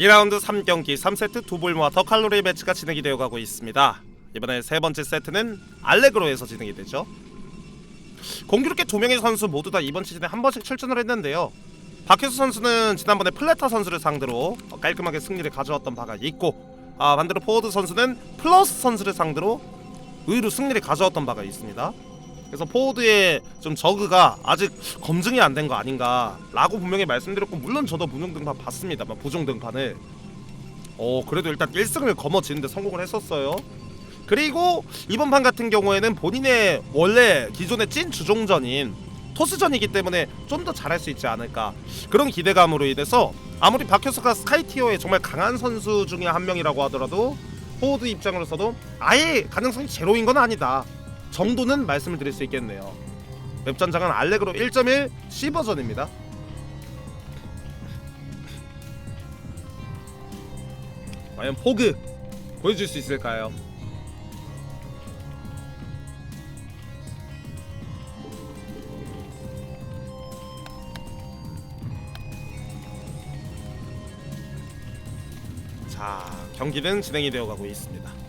2라운드 3경기 3세트 두볼 모아 더 칼로리 매치가 진행이 되어 가고 있습니다. 이번에 세 번째 세트는 알레그로에서 진행이 되죠. 공교롭게 두 명의 선수 모두 다 이번 시즌에 한 번씩 출전을 했는데요. 박효수 선수는 지난번에 플레타 선수를 상대로 깔끔하게 승리를 가져왔던 바가 있고 아, 반대로 포워드 선수는 플러스 선수를 상대로 의외로 승리를 가져왔던 바가 있습니다. 그래서 포워드의 좀 저그가 아직 검증이 안 된 거 아닌가라고 분명히 말씀드렸고 물론 저도 무능 등판 봤습니다만 부종 등판을. 어 그래도 일단 1승을 거머쥐는데 성공을 했었어요. 그리고 이번 판 같은 경우에는 본인의 원래 기존의 찐 주종전인 토스전이기 때문에 좀 더 잘할 수 있지 않을까 그런 기대감으로 인해서 아무리 박효수가 스카이티어의 정말 강한 선수 중에 한 명이라고 하더라도 포워드 입장으로서도 아예 가능성이 제로인 건 아니다 정도는 말씀을 드릴 수 있겠네요 웹전장은 알렉으로 1.1 C 버전입니다 과연 포그 보여줄 수 있을까요? 자 경기는 진행이 되어가고 있습니다.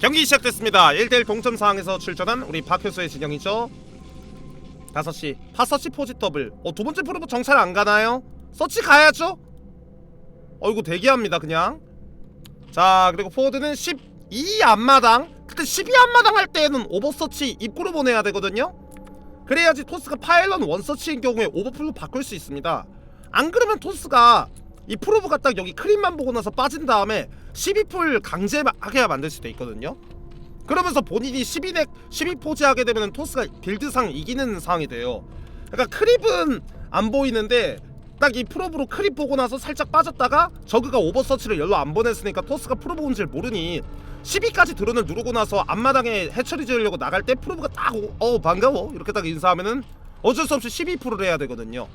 경기 시작됐습니다. 1대1 동점 상황에서 출전한 우리 박효수의 진영이죠. 5시 파서치 포지 더블 어, 두 번째 프로브 정찰 안 가나요? 서치 가야죠? 어이구 대기합니다 그냥 자 그리고 포워드는 12 앞마당 근데 12 앞마당 할 때에는 오버서치 입구로 보내야 되거든요 그래야지 토스가 파일런 원서치인 경우에 오버풀로 바꿀 수 있습니다 안 그러면 토스가 이 프로브가 딱 여기 크림만 보고 나서 빠진 다음에 12풀 강제하게 만들 수도 있거든요. 그러면서 본인이 12넥 12포지 하게 되면 토스가 빌드상 이기는 상황이 돼요. 그러니까 크립은 안 보이는데 딱 이 프로브로 크립 보고 나서 살짝 빠졌다가 저그가 오버서치를 열로 안 보냈으니까 토스가 프로브 온줄 모르니 12까지 드론을 누르고 나서 앞마당에 해처리 지으려고 나갈 때 프로브가 딱 어 반가워. 이렇게 딱 인사하면은 어쩔 수 없이 12%를 해야 되거든요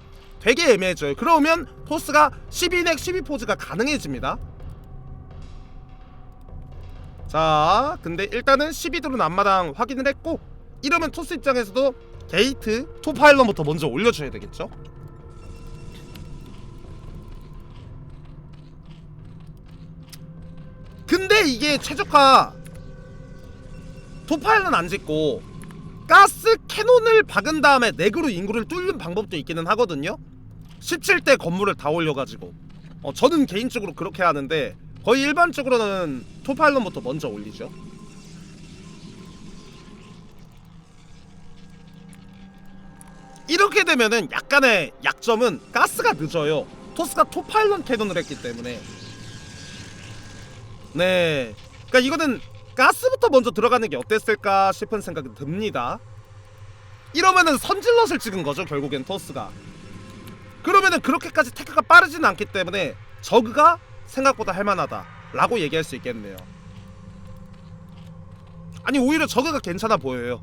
되게 애매해져요. 그러면 토스가 12넥 12포즈가 가능해집니다. 자 근데 일단은 12드론 앞마당 확인을 했고 이러면 토스 입장에서도 게이트 투파일런부터 먼저 올려줘야 되겠죠? 근데 이게 최적화 투파일런 안 짓고 가스 캐논을 박은 다음에 넥으로 인구를 뚫는 방법도 있기는 하거든요 17대 건물을 다 올려가지고. 어, 저는 개인적으로 그렇게 하는데 거의 일반적으로는 투파일런부터 먼저 올리죠. 이렇게 되면은 약간의 약점은 가스가 늦어요. 토스가 투파일런 캐논을 했기 때문에. 네. 그러니까 이거는 가스부터 먼저 들어가는 게 어땠을까 싶은 생각이 듭니다. 이러면은 선질럿을 찍은 거죠 결국엔 토스가 그러면은 그렇게까지 테크가 빠르진 않기 때문에 저그가 생각보다 할만하다 라고 얘기할 수 있겠네요. 아니 오히려 저그가 괜찮아 보여요.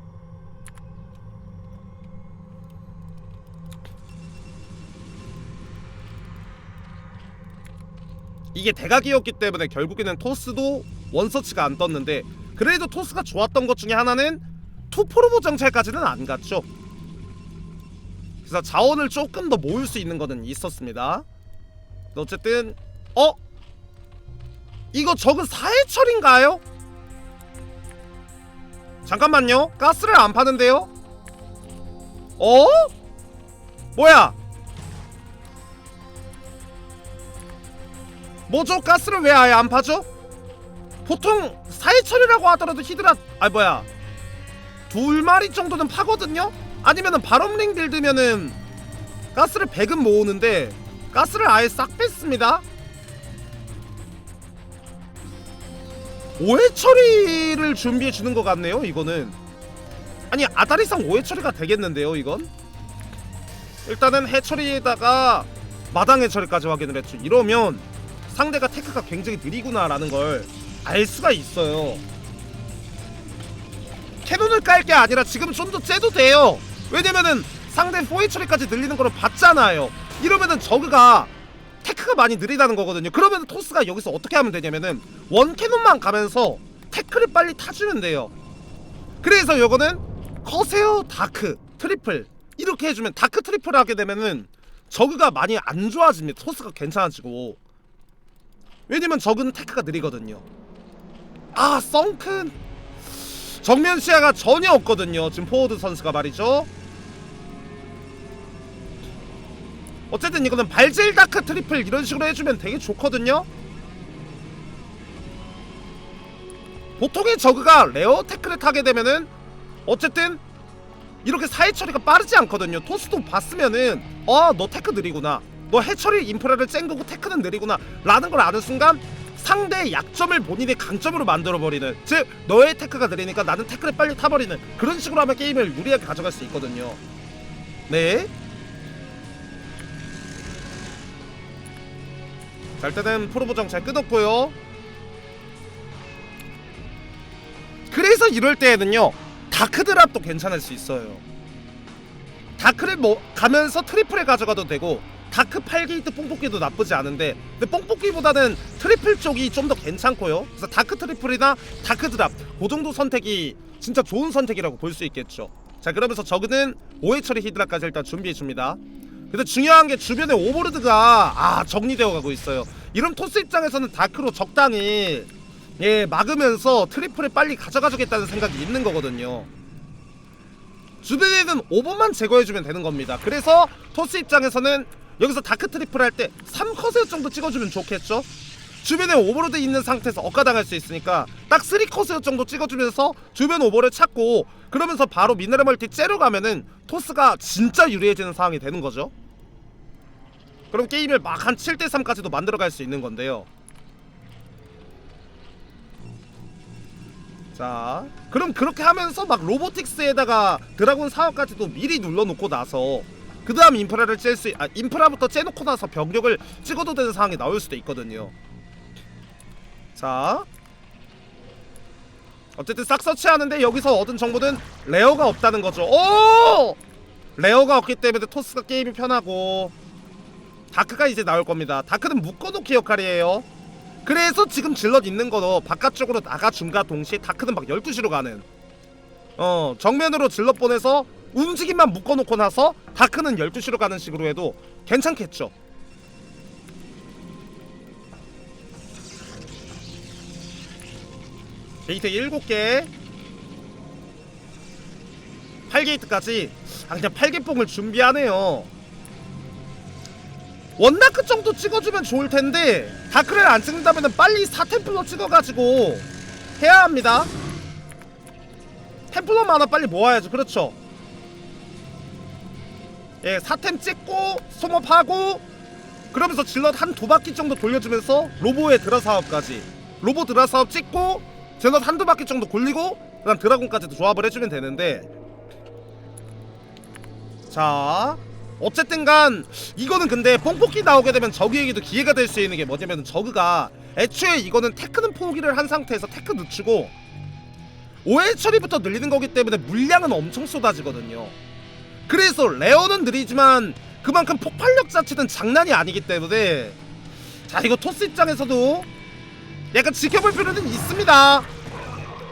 이게 대각이었기 때문에 결국에는 토스도 원서치가 안 떴는데 그래도 토스가 좋았던 것 중에 하나는 투프로보 정찰까지는 안 갔죠 그래서 자원을 조금 더 모을 수 있는 거는 있었습니다 어쨌든 어? 이거 적은 사해철인가요? 잠깐만요 가스를 안 파는데요? 어? 뭐야 뭐죠? 가스를 왜 아예 안 파죠? 보통 사해철이라고 하더라도 히드라 아 뭐야 둘 마리 정도는 파거든요? 아니면은 바럼링 빌드면은 가스를 100은 모으는데 가스를 아예 싹 뺐습니다 오해 처리를 준비해 주는 것 같네요 이거는 아니 아다리상 오해 처리가 되겠는데요 이건 일단은 해처리에다가 마당 해처리까지 확인을 했죠 이러면 상대가 테크가 굉장히 느리구나 라는 걸 알 수가 있어요. 캐논을 깔 게 아니라 지금 좀 더 째도 돼요. 왜냐면은 상대 포위 처리까지 늘리는 거를 봤잖아요. 이러면은 저그가 테크가 많이 느리다는 거거든요. 그러면 토스가 여기서 어떻게 하면 되냐면은 원 캐논만 가면서 테크를 빨리 타주면 돼요. 그래서 요거는 커세어 다크 트리플 이렇게 해주면 다크 트리플 하게 되면은 저그가 많이 안 좋아집니다 토스가 괜찮아지고 왜냐면 저그는 테크가 느리거든요 아 썬큰 정면 시야가 전혀 없거든요 지금 포워드 선수가 말이죠 어쨌든 이거는 발질 다크 트리플 이런 식으로 해주면 되게 좋거든요. 보통의 저그가 레어 태클을 타게 되면은 어쨌든 이렇게 사회 처리가 빠르지 않거든요. 토스도 봤으면은 어너 테크 느리구나. 너 해처리 인프라를 쨍거고 테크는 느리구나. 라는 걸 아는 순간 상대의 약점을 본인의 강점으로 만들어버리는 즉 너의 테크가 느리니까 나는 테크를 빨리 타버리는 그런 식으로 하면 게임을 유리하게 가져갈 수 있거든요. 네 자 일단은 프로보 정 잘 끊었고요. 그래서 이럴 때에는요 다크 드랍도 괜찮을 수 있어요. 다크를 뭐 가면서 트리플에 가져가도 되고 다크 8게이트 뽕뽑기도 나쁘지 않은데 근데 뽕뽑기보다는 트리플 쪽이 좀 더 괜찮고요. 그래서 다크 트리플이나 다크 드랍 그 정도 선택이 진짜 좋은 선택이라고 볼 수 있겠죠. 자 그러면서 저그는 5회 처리 히드라까지 일단 준비해줍니다 근데 중요한 게 주변에 오버로드가 아 정리되어 가고 있어요. 이런 토스 입장에서는 다크로 적당히 예 막으면서 트리플을 빨리 가져가주겠다는 생각이 있는 거거든요. 주변에는 오버만 제거해주면 되는 겁니다. 그래서 토스 입장에서는 여기서 다크 트리플 할 때 3컷을 정도 찍어주면 좋겠죠 주변에 오버로드 있는 상태에서 억가당할 수 있으니까 딱 3컷을 정도 찍어주면서 주변 오버를 찾고 그러면서 바로 미네랄 멀티 째려 가면은 토스가 진짜 유리해지는 상황이 되는 거죠. 그럼 게임을 막 한 7대3까지도 만들어갈 수 있는 건데요. 자 그럼 그렇게 하면서 막 로보틱스에다가 드라군 사업까지도 미리 눌러놓고 나서 그 다음 인프라를 짤수 아 인프라부터 째놓고 나서 병력을 찍어도 되는 상황이 나올 수도 있거든요 자 어쨌든 싹 서치하는데 여기서 얻은 정보는 레어가 없다는 거죠. 오! 레어가 없기 때문에 토스가 게임이 편하고 다크가 이제 나올 겁니다. 다크는 묶어놓기 역할이에요. 그래서 지금 질럿 있는 거도 바깥쪽으로 나가줌과 동시에 다크는 막 12시로 가는. 어 정면으로 질럿 보내서 움직임만 묶어놓고 나서 다크는 12시로 가는 식으로 해도 괜찮겠죠 게이트 7개. 8게이트까지. 아 그냥 8개뽕을 준비하네요. 원다크 정도 찍어주면 좋을 텐데 다크를 안 찍는다면 빨리 4템플러 찍어가지고 해야 합니다. 템플러만 하나 빨리 모아야죠. 그렇죠? 예 4템 찍고 소모하고 그러면서 질럿 한 두 바퀴 정도 돌려주면서 로보의 드라 사업까지. 로보 드라 사업 찍고 질럿 한두 바퀴 정도 굴리고 그 다음 드라곤까지도 조합을 해주면 되는데. 자 어쨌든 간 이거는 근데 뽕뽑기 나오게 되면 저그에게도 기회가 될 수 있는 게 뭐냐면 저그가 애초에 이거는 테크는 포기를 한 상태에서 테크 늦추고 5회 처리부터 늘리는 거기 때문에 물량은 엄청 쏟아지거든요. 그래서 레어는 느리지만 그만큼 폭발력 자체는 장난이 아니기 때문에 자 이거 토스 입장에서도 약간 지켜볼 필요는 있습니다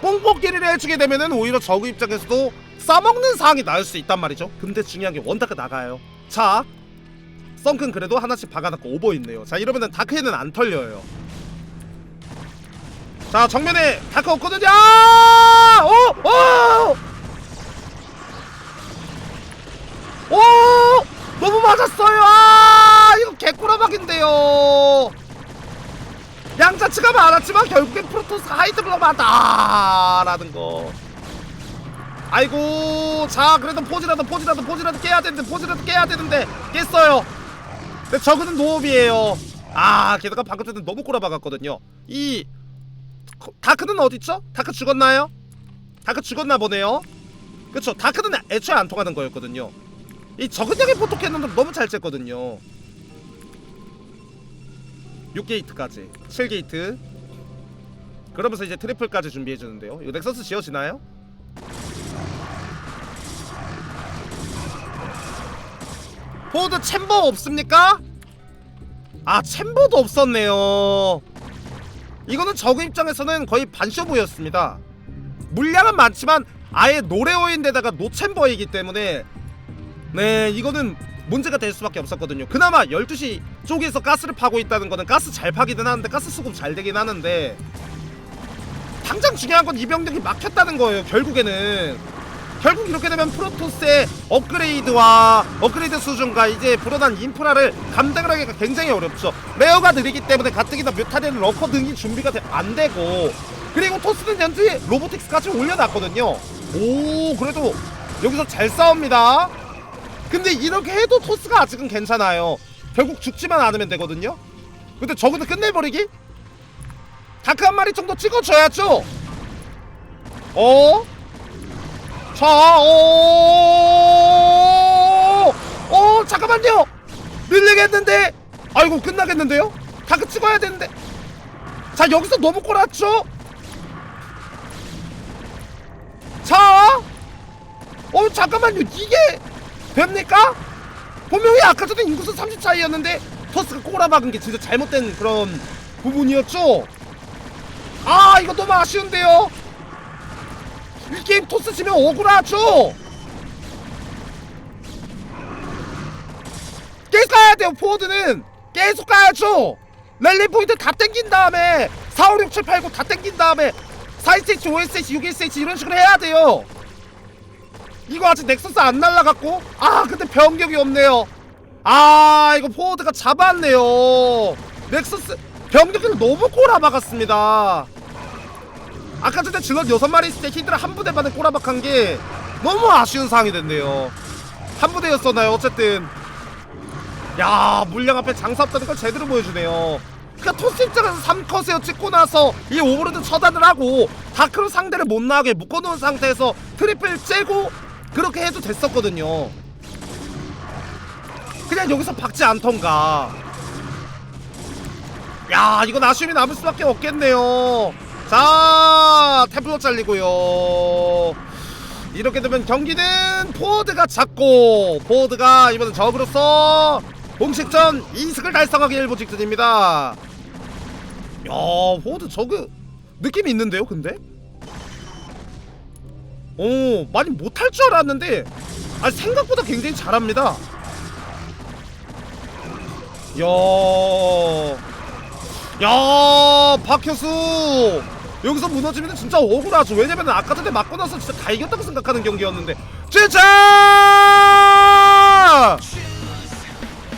뽕뽑기를 해주게 되면은 오히려 저그 입장에서도 싸먹는 상황이 나올 수 있단 말이죠 근데 중요한 게 원다크 나가요 자 썬큰 그래도 하나씩 박아놨고 오버 있네요 자 이러면은 다크에는 안 털려요 자 정면에 다크 없거든요 아! 오! 오! 오! 너무 맞았어요 아! 이거 개꾸라박인데요 양자치가 많았지만 결국엔 프로토스 하이드블러 맞다라는 거. 아이고 자 그래도 포즈라도 포즈라도 포즈라도 깨야 되는데 포즈라도 깨야 되는데 깼어요. 근데 저거는 노업이에요. 아 게다가 방금 전에 너무 꼬라박았거든요. 이 다크는 어딨죠? 다크 죽었나요? 다크 죽었나 보네요. 그쵸 다크는 애초에 안 통하는 거였거든요. 이 적은형의 포토캐논도 너무 잘 쬐거든요 6게이트까지 7게이트 그러면서 이제 트리플까지 준비해주는데요 이거 넥서스 지어지나요? 포드 챔버 없습니까? 아 챔버도 없었네요 이거는 저그 입장에서는 거의 반쇼부였습니다 물량은 많지만 아예 노레오인데다가 노챔버이기 때문에 네 이거는 문제가 될 수밖에 없었거든요. 그나마 12시 쪽에서 가스를 파고 있다는 거는 가스 잘 파기는 하는데 가스 수급 잘 되긴 하는데 당장 중요한 건 이 병력이 막혔다는 거예요 결국에는. 결국 이렇게 되면 프로토스의 업그레이드와 업그레이드 수준과 이제 불어난 인프라를 감당을 하기가 굉장히 어렵죠. 레어가 느리기 때문에 가뜩이나 뮤타리는 러커 등이 준비가 돼- 안 되고 그리고 토스는 현재 로보틱스까지 올려놨거든요. 오 그래도 여기서 잘 싸웁니다 근데 이렇게 해도 토스가 아직은 괜찮아요 결국 죽지만 않으면 되거든요 근데 저기도 끝내버리기? 다크 한 마리 정도 찍어줘야죠 어? 자, 오, 오, 잠깐만요. 밀리겠는데. 아이고 끝나겠는데요? 다크 찍어야 되는데. 자 여기서 너무 꼬랐죠? 자, 어 잠깐만요. 이게 됩니까? 분명히 아까 전에 인구수 30 차이였는데 토스가 꼬라박은 게 진짜 잘못된 그런 부분이었죠. 아 이거 너무 아쉬운데요. 이 게임 토스 치면 억울하죠. 계속 가야 돼요 포워드는 계속 가야죠. 랠리 포인트 다 땡긴 다음에 4, 5, 6, 7, 8, 9 다 땡긴 다음에 4SH, 5SH, 6SH 이런 식으로 해야 돼요. 이거 아직 넥서스 안 날라갔고 아 근데 변경이 없네요. 아 이거 포워드가 잡았네요. 넥서스 병력을 너무 꼬라박았습니다. 아까 전에 질럿 6마리 있을 때 히드라 한 부대 만에 꼬라박한 게 너무 아쉬운 상황이 됐네요 한 부대였었나요 어쨌든 야 물량 앞에 장사 없다는 걸 제대로 보여주네요 그러니까 토스 입장에서 3컷에어 찍고 나서 이 오버로드 처단을 하고 다크로 상대를 못 나가게 묶어놓은 상태에서 트리플 째고 그렇게 해도 됐었거든요. 그냥 여기서 박지 않던가. 야 이건 아쉬움이 남을 수밖에 없겠네요. 자 템플러 잘리고요. 이렇게 되면 경기는 포워드가 잡고 포워드가 이번엔 적으로서 공식전 2승을 달성하기 일보 직전입니다. 야 포워드 저그 느낌이 있는데요 근데 오 많이 못할 줄 알았는데. 아 생각보다 굉장히 잘합니다. 야, 야, 박효수. 여기서 무너지면 진짜 억울하죠. 왜냐면 아까 전에 맞고 나서 진짜 다 이겼다고 생각하는 경기였는데. 진짜